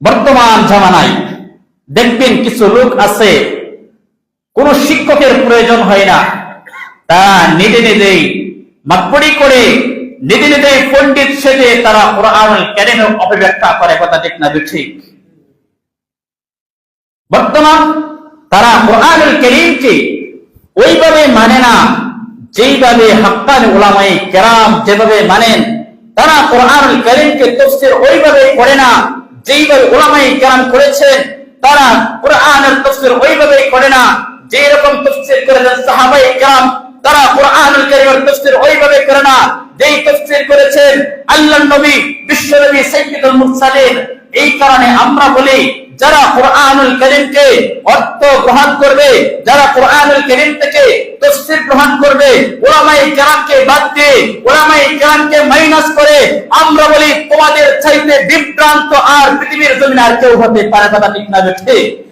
বর্তমান জামানায় দেখবেন কিছু লোক আছে, কোন শিক্ষকের প্রয়োজন হয় না। তারা নিজে নিজেই মাকপড়ি করে নিজে নিজেই পণ্ডিত সেজে তারা কোরআন ক্যারিমের অপব্যাখ্যা করে, কথা ঠিক না ঠিক বর্তমান তারা কোরআনুল করিমকে ওইভাবে মানে না, যেইভাবে হাক্কান উলামাই কেরাম যেভাবে মানেন, তারা কোরআনুল করিমকে তফসির ওইভাবে করে না। যেইভাবে উলামাই কেরাম করেছেন, তারা কোরআনের তফসির ওইভাবে করে না। যেই রকম তফসির করেছেন সাহাবাই কেরাম, তারা কোরআনুল করিমের তফসির ওইভাবে করে না। যেই তফসির করেছেন আল্লাহ নবী, বিশ্ব নবী সাইয়্যিদুল মুরসালিন, এই কারণে আমরা বলি, যারা কোরআনুল করিমকে অর্থ গ্রহণ করবে, যারা কোরআনুল করিম থেকে তফসির গ্রহণ করবে আমরা বলি তোমাদের চাইতে বিভ্রান্ত আর পৃথিবীর জমিন আর কেউ হতে পারে কথা ঠিক না ঠিক।